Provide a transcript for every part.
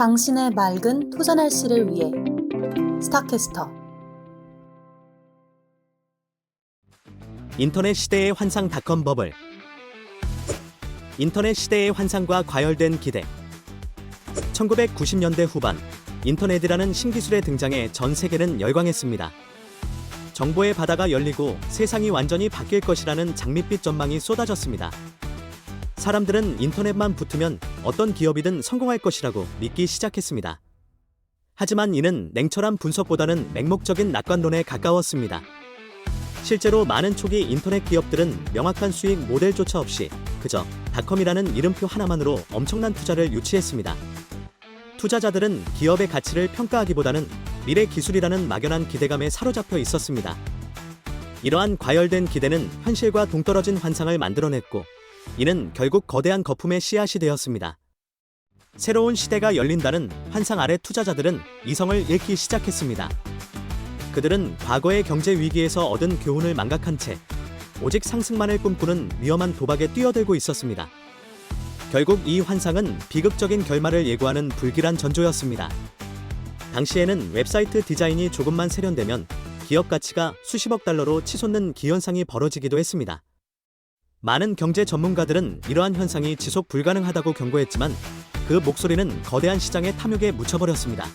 당신의 맑은 투자 날씨를 위해 스타캐스터 인터넷 시대의 환상 닷컴 버블 인터넷 시대의 환상과 과열된 기대 1990년대 후반 인터넷이라는 신기술의 등장에 전 세계는 열광했습니다. 정보의 바다가 열리고 세상이 완전히 바뀔 것이라는 장밋빛 전망이 쏟아졌습니다. 사람들은 인터넷만 붙으면 어떤 기업이든 성공할 것이라고 믿기 시작했습니다. 하지만 이는 냉철한 분석보다는 맹목적인 낙관론에 가까웠습니다. 실제로 많은 초기 인터넷 기업들은 명확한 수익 모델조차 없이 그저 닷컴이라는 이름표 하나만으로 엄청난 투자를 유치했습니다. 투자자들은 기업의 가치를 평가하기보다는 미래 기술이라는 막연한 기대감에 사로잡혀 있었습니다. 이러한 과열된 기대는 현실과 동떨어진 환상을 만들어냈고 이는 결국 거대한 거품의 씨앗이 되었습니다. 새로운 시대가 열린다는 환상 아래 투자자들은 이성을 잃기 시작했습니다. 그들은 과거의 경제 위기에서 얻은 교훈을 망각한 채 오직 상승만을 꿈꾸는 위험한 도박에 뛰어들고 있었습니다. 결국 이 환상은 비극적인 결말을 예고하는 불길한 전조였습니다. 당시에는 웹사이트 디자인이 조금만 세련되면 기업 가치가 수십억 달러로 치솟는 기현상이 벌어지기도 했습니다. 많은 경제 전문가들은 이러한 현상이 지속 불가능하다고 경고했지만 그 목소리는 거대한 시장의 탐욕에 묻혀버렸습니다.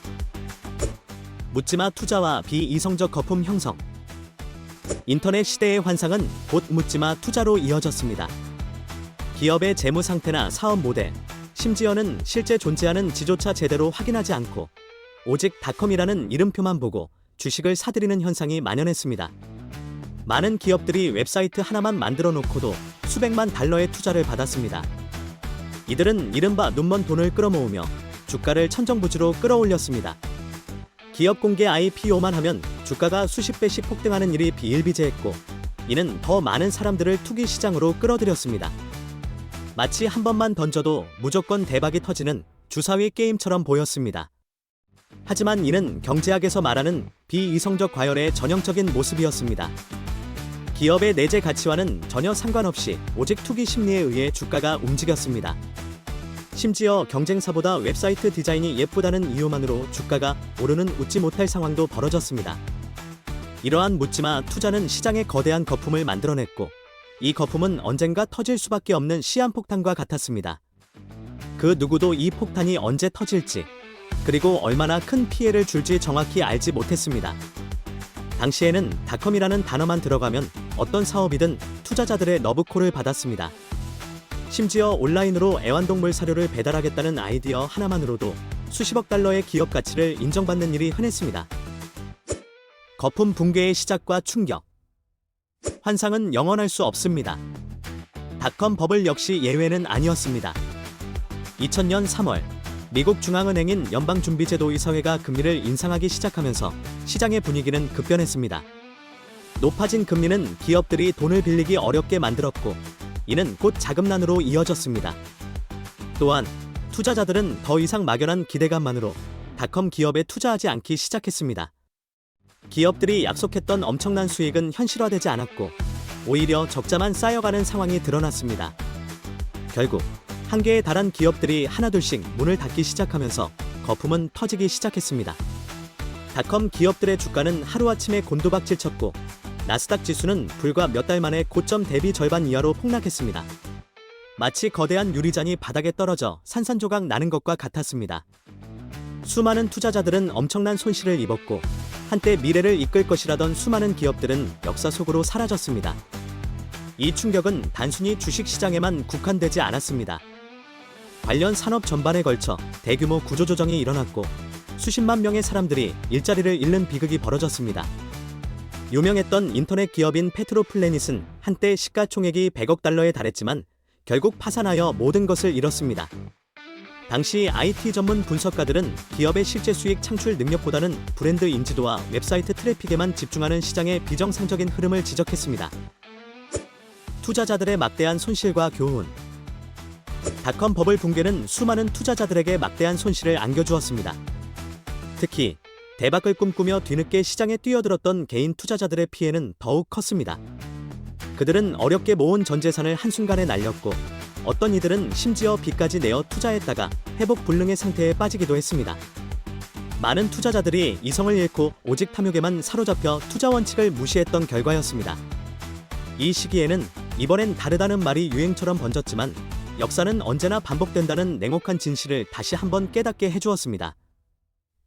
묻지마 투자와 비이성적 거품 형성. 인터넷 시대의 환상은 곧 묻지마 투자로 이어졌습니다. 기업의 재무 상태나 사업 모델, 심지어는 실제 존재하는 지조차 제대로 확인하지 않고 오직 닷컴이라는 이름표만 보고 주식을 사들이는 현상이 만연했습니다. 많은 기업들이 웹사이트 하나만 만들어 놓고도 수백만 달러의 투자를 받았습니다. 이들은 이른바 눈먼 돈을 끌어모으며 주가를 천정부지로 끌어올렸습니다. 기업 공개 IPO만 하면 주가가 수십 배씩 폭등하는 일이 비일비재했고 이는 더 많은 사람들을 투기 시장으로 끌어들였습니다. 마치 한 번만 던져도 무조건 대박이 터지는 주사위 게임처럼 보였습니다. 하지만 이는 경제학에서 말하는 비이성적 과열의 전형적인 모습이었습니다. 기업의 내재 가치와는 전혀 상관없이 오직 투기 심리에 의해 주가가 움직였습니다. 심지어 경쟁사보다 웹사이트 디자인이 예쁘다는 이유만으로 주가가 오르는 웃지 못할 상황도 벌어졌습니다. 이러한 묻지마 투자는 시장의 거대한 거품을 만들어냈고 이 거품은 언젠가 터질 수밖에 없는 시한폭탄과 같았습니다. 그 누구도 이 폭탄이 언제 터질지 그리고 얼마나 큰 피해를 줄지 정확히 알지 못했습니다. 당시에는 닷컴이라는 단어만 들어가면 어떤 사업이든 투자자들의 러브콜을 받았습니다. 심지어 온라인으로 애완동물 사료를 배달하겠다는 아이디어 하나만으로도 수십억 달러의 기업 가치를 인정받는 일이 흔했습니다. 거품 붕괴의 시작과 충격. 환상은 영원할 수 없습니다. 닷컴 버블 역시 예외는 아니었습니다. 2000년 3월 미국 중앙은행인 연방준비제도의사회가 금리를 인상하기 시작하면서 시장의 분위기는 급변했습니다. 높아진 금리는 기업들이 돈을 빌리기 어렵게 만들었고 이는 곧 자금난으로 이어졌습니다. 또한 투자자들은 더 이상 막연한 기대감만으로 닷컴 기업에 투자하지 않기 시작했습니다. 기업들이 약속했던 엄청난 수익은 현실화되지 않았고 오히려 적자만 쌓여가는 상황이 드러났습니다. 결국 한계에 달한 기업들이 하나둘씩 문을 닫기 시작하면서 거품은 터지기 시작했습니다. 닷컴 기업들의 주가는 하루아침에 곤두박질 쳤고 나스닥 지수는 불과 몇 달 만에 고점 대비 절반 이하로 폭락했습니다. 마치 거대한 유리잔이 바닥에 떨어져 산산조각 나는 것과 같았습니다. 수많은 투자자들은 엄청난 손실을 입었고 한때 미래를 이끌 것이라던 수많은 기업들은 역사 속으로 사라졌습니다. 이 충격은 단순히 주식 시장에만 국한되지 않았습니다. 관련 산업 전반에 걸쳐 대규모 구조조정이 일어났고 수십만 명의 사람들이 일자리를 잃는 비극이 벌어졌습니다. 유명했던 인터넷 기업인 페트로플래닛은 한때 시가총액이 100억 달러에 달했지만 결국 파산하여 모든 것을 잃었습니다. 당시 IT 전문 분석가들은 기업의 실제 수익 창출 능력보다는 브랜드 인지도와 웹사이트 트래픽에만 집중하는 시장의 비정상적인 흐름을 지적했습니다. 투자자들의 막대한 손실과 교훈. 닷컴 버블 붕괴는 수많은 투자자들에게 막대한 손실을 안겨주었습니다. 특히 대박을 꿈꾸며 뒤늦게 시장에 뛰어들었던 개인 투자자들의 피해는 더욱 컸습니다. 그들은 어렵게 모은 전 재산을 한순간에 날렸고 어떤 이들은 심지어 빚까지 내어 투자했다가 회복 불능의 상태에 빠지기도 했습니다. 많은 투자자들이 이성을 잃고 오직 탐욕에만 사로잡혀 투자 원칙을 무시했던 결과였습니다. 이 시기에는 이번엔 다르다는 말이 유행처럼 번졌지만 역사는 언제나 반복된다는 냉혹한 진실을 다시 한번 깨닫게 해주었습니다.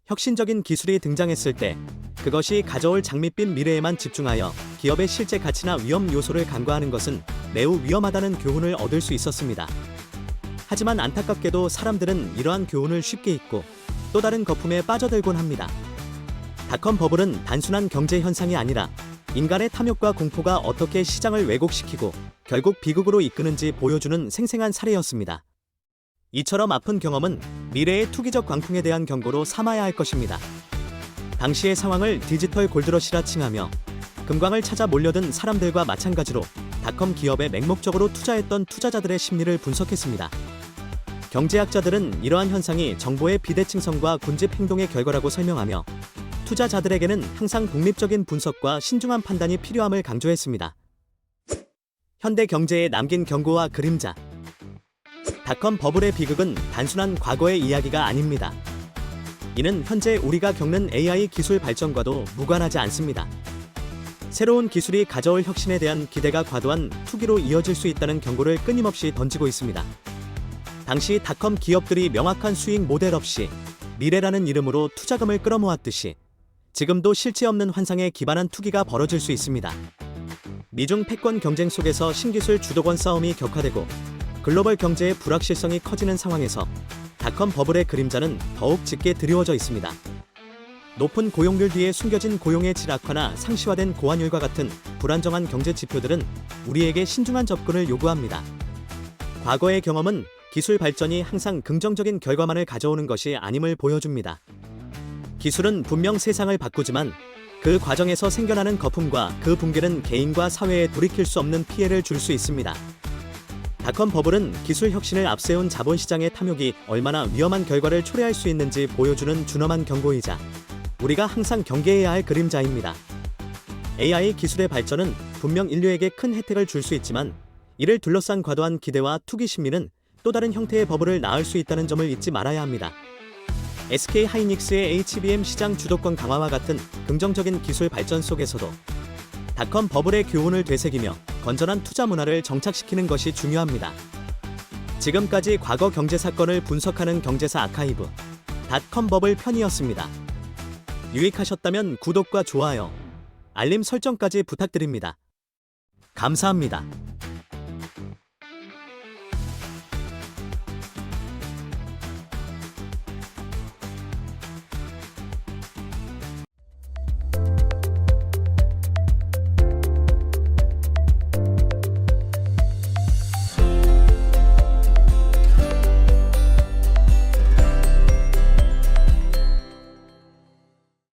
혁신적인 기술이 등장했을 때 그것이 가져올 장밋빛 미래에만 집중하여 기업의 실제 가치나 위험 요소를 간과하는 것은 매우 위험하다는 교훈을 얻을 수 있었습니다. 하지만 안타깝게도 사람들은 이러한 교훈을 쉽게 잊고 또 다른 거품에 빠져들곤 합니다. 닷컴 버블은 단순한 경제 현상이 아니라 인간의 탐욕과 공포가 어떻게 시장을 왜곡시키고 결국 비극으로 이끄는지 보여주는 생생한 사례였습니다. 이처럼 아픈 경험은 미래의 투기적 광풍에 대한 경고로 삼아야 할 것입니다. 당시의 상황을 디지털 골드러시라 칭하며 금광을 찾아 몰려든 사람들과 마찬가지로 닷컴 기업에 맹목적으로 투자했던 투자자들의 심리를 분석했습니다. 경제학자들은 이러한 현상이 정보의 비대칭성과 군집 행동의 결과라고 설명하며 투자자들에게는 항상 독립적인 분석과 신중한 판단이 필요함을 강조했습니다. 현대 경제에 남긴 경고와 그림자. 닷컴 버블의 비극은 단순한 과거의 이야기가 아닙니다. 이는 현재 우리가 겪는 AI 기술 발전과도 무관하지 않습니다. 새로운 기술이 가져올 혁신에 대한 기대가 과도한 투기로 이어질 수 있다는 경고를 끊임없이 던지고 있습니다. 당시 닷컴 기업들이 명확한 수익 모델 없이 미래라는 이름으로 투자금을 끌어모았듯이 지금도 실체 없는 환상에 기반한 투기가 벌어질 수 있습니다. 미중 패권 경쟁 속에서 신기술 주도권 싸움이 격화되고 글로벌 경제의 불확실성이 커지는 상황에서 닷컴 버블의 그림자는 더욱 짙게 드리워져 있습니다. 높은 고용률 뒤에 숨겨진 고용의 질 악화나 상시화된 고환율과 같은 불안정한 경제 지표들은 우리에게 신중한 접근을 요구합니다. 과거의 경험은 기술 발전이 항상 긍정적인 결과만을 가져오는 것이 아님을 보여줍니다. 기술은 분명 세상을 바꾸지만 그 과정에서 생겨나는 거품과 그 붕괴는 개인과 사회에 돌이킬 수 없는 피해를 줄 수 있습니다. 닷컴 버블은 기술 혁신을 앞세운 자본시장의 탐욕이 얼마나 위험한 결과를 초래할 수 있는지 보여주는 준엄한 경고이자 우리가 항상 경계해야 할 그림자입니다. AI 기술의 발전은 분명 인류에게 큰 혜택을 줄 수 있지만 이를 둘러싼 과도한 기대와 투기 심리는 또 다른 형태의 버블을 낳을 수 있다는 점을 잊지 말아야 합니다. SK 하이닉스의 HBM 시장 주도권 강화와 같은 긍정적인 기술 발전 속에서도 닷컴 버블의 교훈을 되새기며 건전한 투자 문화를 정착시키는 것이 중요합니다. 지금까지 과거 경제 사건을 분석하는 경제사 아카이브 닷컴 버블 편이었습니다. 유익하셨다면 구독과 좋아요, 알림 설정까지 부탁드립니다. 감사합니다.